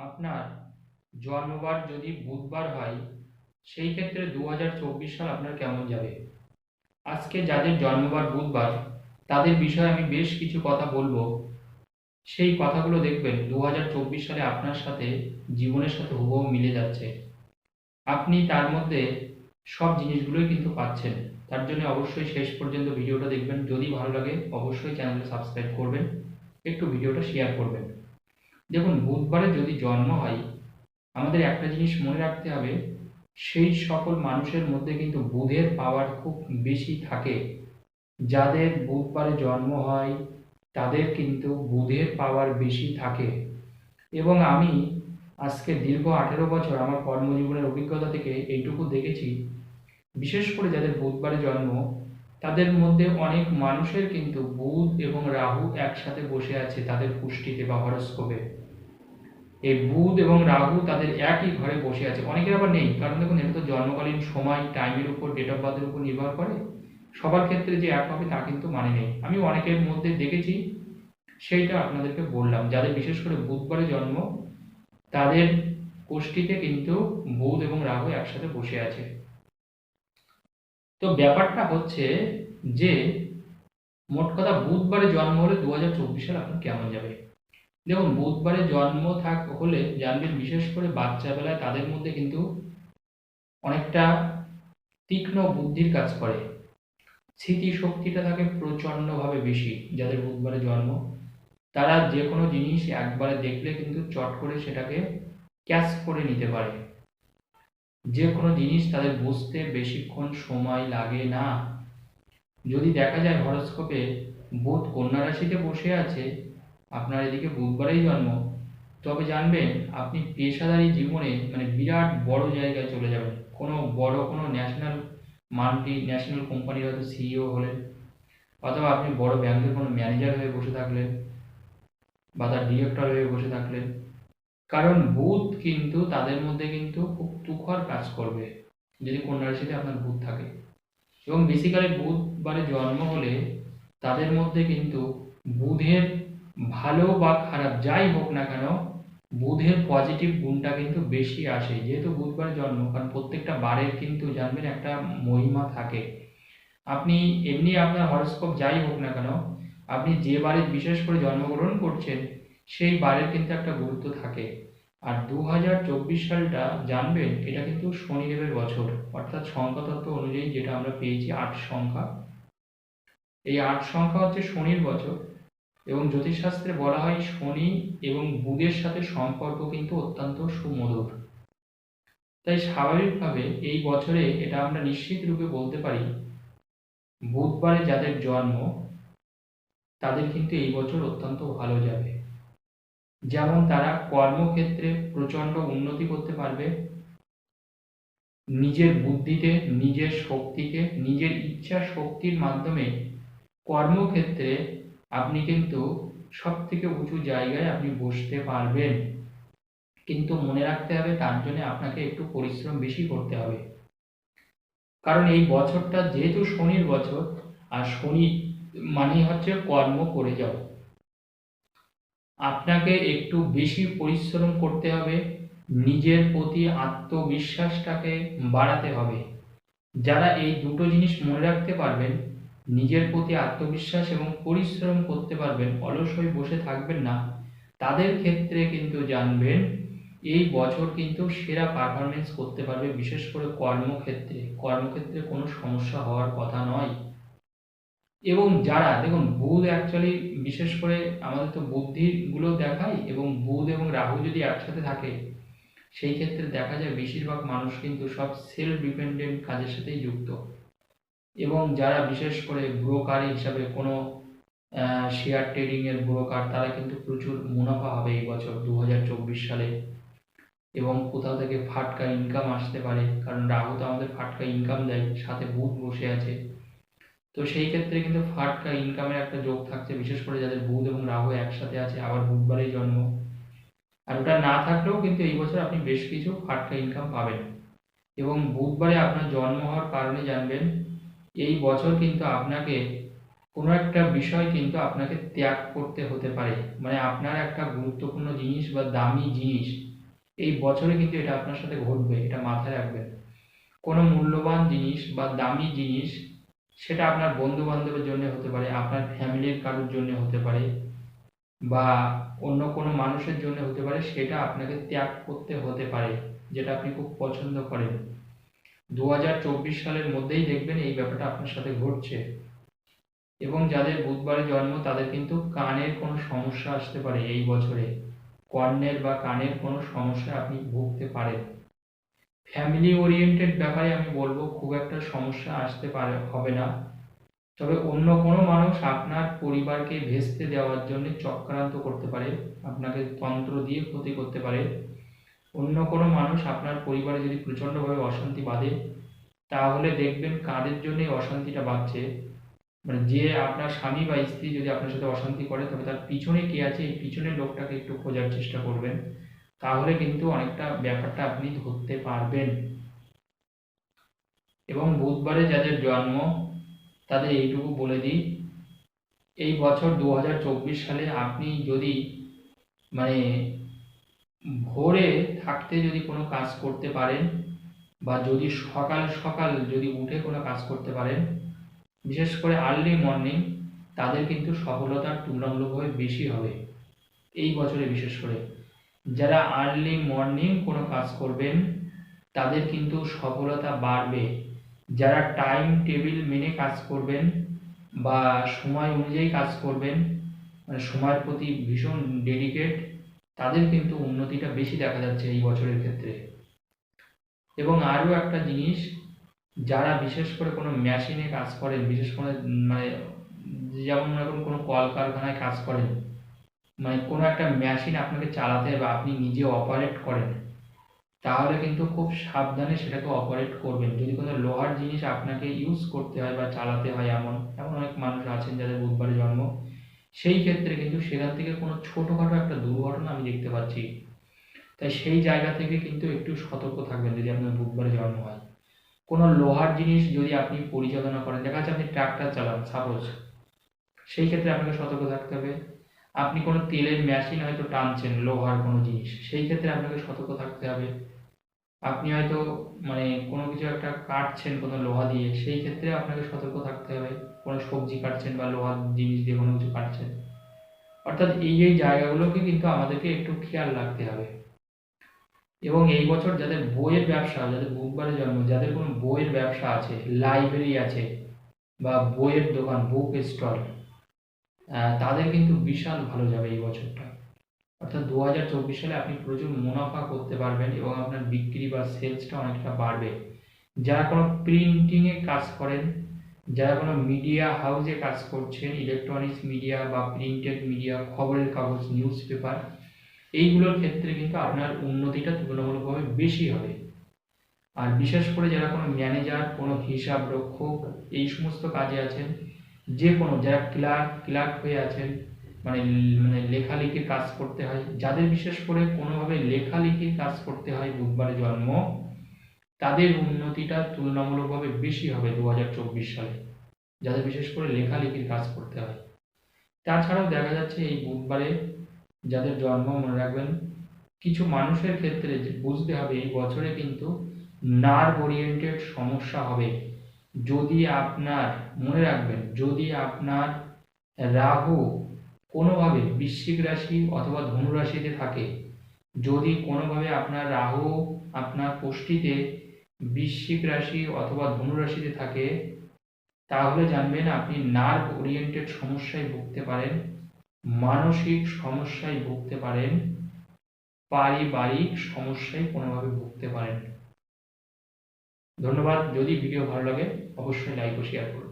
আপনার জন্মবার যদি বুধবার হয়, সেই ক্ষেত্রে দু হাজার চব্বিশ সাল আপনার কেমন যাবে? আজকে যাদের জন্মবার বুধবার, তাদের বিষয়ে আমি বেশ কিছু কথা বলব। সেই কথাগুলো দেখবেন দু হাজার চব্বিশ সালে আপনার সাথে জীবনের সাথে হুবহু মিলে যাচ্ছে। আপনি তার মধ্যে সব জিনিসগুলোই কিন্তু পাচ্ছেন। তার জন্য অবশ্যই শেষ পর্যন্ত ভিডিওটা দেখবেন। যদি ভালো লাগে, অবশ্যই চ্যানেলটা সাবস্ক্রাইব করবেন। একটু ভিডিওটা শেয়ার করবেন। দেখুন, বুধবারে যদি জন্ম হয়, আমাদের একটা জিনিস মনে রাখতে হবে, সেই সকল মানুষের মধ্যে কিন্তু বুধের পাওয়ার খুব বেশি থাকে। যাদের বুধবারে জন্ম হয়, তাদের কিন্তু বুধের পাওয়ার বেশি থাকে। এবং আমি আজকে দীর্ঘ আঠেরো বছর আমার কর্মজীবনের অভিজ্ঞতা থেকে এইটুকু দেখেছি, বিশেষ করে যাদের বুধবারে জন্ম, তাদের মধ্যে অনেক মানুষের কিন্তু বুধ এবং রাহু একসাথে বসে আছে তাদের পুষ্টিতে বা হরস্কোপে। এই বুধ এবং রাহু তাদের একই ঘরে বসে আছে। অনেকের আবার নেই। কারণ দেখুন এটা তো জন্মকালীন সময় টাইমের উপর ডেট অফ বার্থের উপর নির্ভর করে। সবার ক্ষেত্রে যে এক হবে, তা কিন্তু মানে নেই। আমি অনেকের মধ্যে দেখেছি, সেইটা আপনাদেরকে বললাম। যাদের বিশেষ করে বুধবারে জন্ম, তাদের কোষ্ঠীতে কিন্তু বুধ এবং রাহু একসাথে বসে আছে। তো ব্যাপারটা হচ্ছে যে, মোট কথা বুধবারে জন্ম হলে দু হাজার চব্বিশ সাল আপনার কেমন যাবে? দেখুন, বুধবারে জন্ম থাক, হলে জানবেন বিশেষ করে বাচ্চা বেলায় তাদের মধ্যে কিন্তু অনেকটা তীক্ষ্ণ বুদ্ধির কাজ করে। স্মৃতি শক্তিটা থাকে প্রচণ্ডভাবে বেশি যাদের বুধবারে জন্ম। তারা যে কোনো জিনিস একবারে দেখলে কিন্তু চট করে সেটাকে ক্যাচ করে নিতে পারে। যে কোনো জিনিস তাদের বুঝতে বেশিক্ষণ সময় লাগে না। যদি দেখা যায় হরস্কোপে বুধ কন্যা রাশিতে বসে আছে আপনার এদিকে বুধবারেই জন্ম। তবে জানবেন, আপনি পেশাদারি জীবনে মানে বিরাট বড় জায়গায় চলে যাবেন। কোনো বড় কোনো ন্যাশনাল মাল্টি ন্যাশনাল কোম্পানির হয়তো সিইও হলেন, অথবা আপনি বড় ব্যাংকের কোনো ম্যানেজার হয়ে বসে থাকলেন, বা তার ডিরেক্টর হয়ে বসে থাকলেন। কারণ বুধ কিন্তু তাদের মধ্যে কিন্তু খুব তুখর কাজ করবে, যদি কন্যা রাশিতে আপনার বুধ থাকে। এবং বেসিক্যালি বুধবারে জন্ম হলে তাদের মধ্যে কিন্তু বুধের ভালো বা খারাপ যাই হোক না কেন, বুধের পজিটিভ গুণটা কিন্তু বেশি আসে। যেহেতু বুধবার জন্ম, কারণ প্রত্যেকটা বারের কিন্তু জানবেন একটা মহিমা থাকে। আপনি এমনি আপনার হরস্কোপ যাই হোক না কেন, আপনি যে বারে বিশেষ করে জন্মগ্রহণ করছেন, সেই বারের কিন্তু একটা গুরুত্ব থাকে। আর দু হাজার চব্বিশ সালটা জানবেন, এটা কিন্তু শনিদেবের বছর। অর্থাৎ সংখ্যা তত্ত্ব অনুযায়ী যেটা আমরা পেয়েছি আট সংখ্যা। এই আট সংখ্যা হচ্ছে শনির বছর। এবং জ্যোতিষশাস্ত্রে বলা হয় শনি এবং বুধের সাথে সম্পর্ক কিন্তু অত্যন্ত সুমধুর। তাই স্বাভাবিকভাবে এই বছরে এটা আমরা নিশ্চিত রূপে বলতে পারি, বুধবারে যাদের জন্ম, তাদের কিন্তু এই বছর অত্যন্ত ভালো যাবে। যেমন তারা কর্মক্ষেত্রে প্রচণ্ড উন্নতি করতে পারবে, নিজের বুদ্ধিতে, নিজের শক্তিকে নিজের ইচ্ছা শক্তির মাধ্যমে কর্মক্ষেত্রে আপনি কিন্তু সব থেকে উঁচু জায়গায় আপনি বসতে পারবেন। কিন্তু মনে রাখতে হবে, তার জন্য আপনাকে একটু পরিশ্রম বেশি করতে হবে। কারণ এই বছরটা যেহেতু শনির বছর, আর শনি মানে হচ্ছে কর্ম করে যাও। আপনাকে একটু বেশি পরিশ্রম করতে হবে, নিজের প্রতি আত্মবিশ্বাসটাকে বাড়াতে হবে। যারা এই দুটো জিনিস মনে রাখতে পারবেন নিজের প্রতি আত্মবিশ্বাস এবং পরিশ্রম করতে পারবেন, অলস হয়ে বসে থাকবেন না। তাদের ক্ষেত্রে কিন্তু জানবেন, এই বছর কিন্তু সেরা পারফরমেন্স করতে পারবে, বিশেষ করে কর্মক্ষেত্রে। কর্মক্ষেত্রে কোনো সমস্যা হওয়ার কথা নয়। এবং যারা, দেখুন, বুধ অ্যাকচুয়ালি বিশেষ করে আমাদের তো বুদ্ধিগুলো দেখায়, এবং বুধ এবং রাহু যদি একসাথে থাকে, সেই ক্ষেত্রে দেখা যায় বেশিরভাগ মানুষ কিন্তু সব সেলফ ডিপেন্ডেন্ট কাজের সাথেই যুক্ত। এবং যারা বিশেষ করে ব্রোকার হিসাবে কোনো শেয়ার ট্রেডিংয়ের ব্রোকার, তারা কিন্তু প্রচুর মুনাফা হবে এই বছর দু হাজার চব্বিশ সালে। এবং কোথাও থেকে ফাটকা ইনকাম আসতে পারে, কারণ রাহু তো আমাদের ফাটকা ইনকাম দেয়, সাথে বুধ বসে আছে। তো সেই ক্ষেত্রে কিন্তু ফাটকা ইনকামের একটা যোগ থাকছে, বিশেষ করে যাদের বুধ এবং রাহু একসাথে আছে, আবার বুধবারেই জন্ম। আর ওটা না থাকলেও কিন্তু এই বছর আপনি বেশ কিছু ফাটকা ইনকাম পাবেন। এবং বুধবারে আপনার জন্ম হওয়ার কারণে জানবেন এই বছর কিন্তু আপনাকে কোনো একটা বিষয় কিন্তু আপনাকে ত্যাগ করতে হতে পারে। মানে আপনার একটা গুরুত্বপূর্ণ জিনিস বা দামি জিনিস, এই বছরে কিন্তু এটা আপনার সাথে ঘটবে, এটা মাথায় রাখবেন। কোনো মূল্যবান জিনিস বা দামি জিনিস, সেটা আপনার বন্ধু বান্ধবের জন্য হতে পারে, আপনার ফ্যামিলির কারোর জন্য হতে পারে, বা অন্য কোনো মানুষের জন্য হতে পারে, সেটা আপনাকে ত্যাগ করতে হতে পারে, যেটা আপনি খুব পছন্দ করেন। দু হাজার চব্বিশ সালের মধ্যেই দেখবেন এই ব্যাপারটা আপনার সাথে ঘটছে। এবং যাদের বুধবারে জন্ম, তাদের কিন্তু কানের কোনো সমস্যা আসতে পারে এই বছরে। কর্ণের বা কানের কোনো সমস্যা আপনি ভুগতে পারেন। ফ্যামিলি ওরিয়েন্টেড ব্যাপারে আমি বলব, খুব একটা সমস্যা আসতে পারে, হবে না। তবে অন্য কোনো মানুষ আপনার পরিবারকে ভেস্তে দেওয়ার জন্য চক্রান্ত করতে পারে, আপনাকে তন্ত্র দিয়ে ক্ষতি করতে পারে। অন্য কোনো মানুষ আপনার পরিবারে যদি প্রচণ্ডভাবে অশান্তি বাঁধে, তাহলে দেখবেন কাদের জন্য অশান্তিটা বাঁধছে? মানে যে আপনার স্বামী বা স্ত্রী যদি আপনার সাথে অশান্তি করে, তবে তার পিছনে কে আছে? এই পিছনের লোকটাকে একটু খোঁজার চেষ্টা করবেন। তাহলে কিন্তু অনেকটা ব্যাপারটা আপনি ধরতে পারবেন। এবং বুধবারে যাদের জন্ম, তাদের এইটুকু বলে দিই। এই বছর দু হাজার চব্বিশ সালে আপনি যদি মানে ভোরে থাকতে যদি কোনো কাজ করতে পারেন বা যদি সকাল সকাল যদি উঠে কোনো কাজ করতে পারেন, বিশেষ করে আর্লি মর্নিং তাদের কিন্তু সফলতার তুলনামূলকভাবে বেশি হবে। এই বছরে বিশেষ করে। যারা আর্লি মর্নিং কোনো কাজ করবেন, তাদের কিন্তু সফলতা বাড়বে। যারা টাইম টেবিল মেনে কাজ করবেন বা সময় অনুযায়ী কাজ করবেন মানে সময়ের প্রতি ভীষণ ডেডিকেট তাদের কিন্তু উন্নতিটা বেশি দেখা যাচ্ছে এই বছরের ক্ষেত্রে। এবং আরও একটা জিনিস, যারা বিশেষ করে কোনো মেশিনে কাজ করেন, বিশেষ করে মানে যেমন মনে করুন কোনো কলকারখানায় কাজ করেন মানে কোনো একটা মেশিন আপনাকে চালাতে বা আপনি নিজে অপারেট করেন, তাহলে কিন্তু খুব সাবধানে সেটাকে অপারেট করবেন। যদি কোনো লোহার জিনিস আপনাকে ইউজ করতে হয় বা চালাতে হয় এমন এমন অনেক মানুষ আছেন যাদের বুধবারে জন্ম সেই ক্ষেত্রে কিন্তু সেখান থেকে কোনো ছোটোখাটো একটা দুর্ঘটনা আমি দেখতে পাচ্ছি। তাই সেই জায়গা থেকে কিন্তু একটু সতর্ক থাকবেন যদি আপনার বুধবারে জন্ম হয়। কোনো লোহার জিনিস যদি আপনি পরিচালনা করেন, দেখা যাচ্ছে আপনি ট্রাক্টর চালান সাপোজ সেই ক্ষেত্রে আপনাকে সতর্ক থাকতে হবে। আপনি কোনো তেলের মেশিন হয়তো টানছেন, লোহার কোনো জিনিস, সেই ক্ষেত্রে আপনাকে সতর্ক থাকতে হবে। আপনি হয়তো মানে কোনো কিছু একটা কাটছেন কোনো লোহা দিয়ে, সেই ক্ষেত্রে আপনাকে সতর্ক থাকতে হবে। সবজি কাটছেন বা লোহার জিনিস দিয়ে কোনো কিছু কাটছেন। অর্থাৎ এই এই জায়গাগুলোকে কিন্তু আমাদেরকে একটু খেয়াল রাখতে হবে। এবং এই বছর যাদের বইয়ের ব্যবসা, যাদের বুধবারে জন্ম, যাদের কোনো বইয়ের ব্যবসা আছে, লাইব্রেরি আছে বা বইয়ের দোকান, বুক স্টল তাদের কিন্তু বিশাল ভালো যাবে এই বছরটা। অর্থাৎ দু সালে আপনি প্রচুর মুনাফা করতে পারবেন এবং আপনার বিক্রি বা সেলসটা অনেকটা বাড়বে। যারা কোনো প্রিন্টিংয়ে কাজ করেন যারা কোনো মিডিয়া হাউসে কাজ করছেন ইলেকট্রনিক্স মিডিয়া বা প্রিন্টেড মিডিয়া খবরের কাগজ নিউজ পেপার এইগুলোর ক্ষেত্রে কিন্তু আপনার উন্নতিটা তুলনামূলকভাবে বেশি হবে। আর বিশেষ করে যারা কোনো ম্যানেজার কোনো হিসাব রক্ষক এই সমস্ত কাজে আছেন, যে কোনো যারা ক্লার্ক ক্লার্ক হয়ে আছেন মানে মানে লেখালেখির কাজ করতে হয়, যাদের বিশেষ করে কোনোভাবে লেখালেখির কাজ করতে হয়, বুধবারে জন্ম তাদের উন্নতিটা তুলনামূলকভাবে বেশি হবে দু হাজার চব্বিশ সালে যাদের বিশেষ করে লেখালেখির কাজ করতে হয়। তাছাড়াও দেখা যাচ্ছে এই বুধবারে যাদের জন্ম মনে রাখবেন, কিছু মানুষের ক্ষেত্রে বুঝতে হবে এই বছরে কিন্তু নার্ভ ওরিয়েন্টেড সমস্যা হবে। যদি আপনার, মনে রাখবেন, যদি আপনার রাহু কোনোভাবে বৃশ্চিক রাশি অথবা ধনু রাশিতে থাকে, যদি কোনোভাবে আপনার রাহু আপনার পুষ্টিতে বৃশ্চিক রাশি অথবা ধনু রাশিতে থাকে, তাহলে জানবেন আপনি নার্ভ ওরিয়েন্টেড সমস্যায় ভুগতে পারেন, মানসিক সমস্যায় ভুগতে পারেন, পারিবারিক সমস্যায় কোনোভাবে ভুগতে পারেন। ধন্যবাদ, যদি ভিডিও ভালো লাগে, অবশ্যই লাইক ও শেয়ার করুন।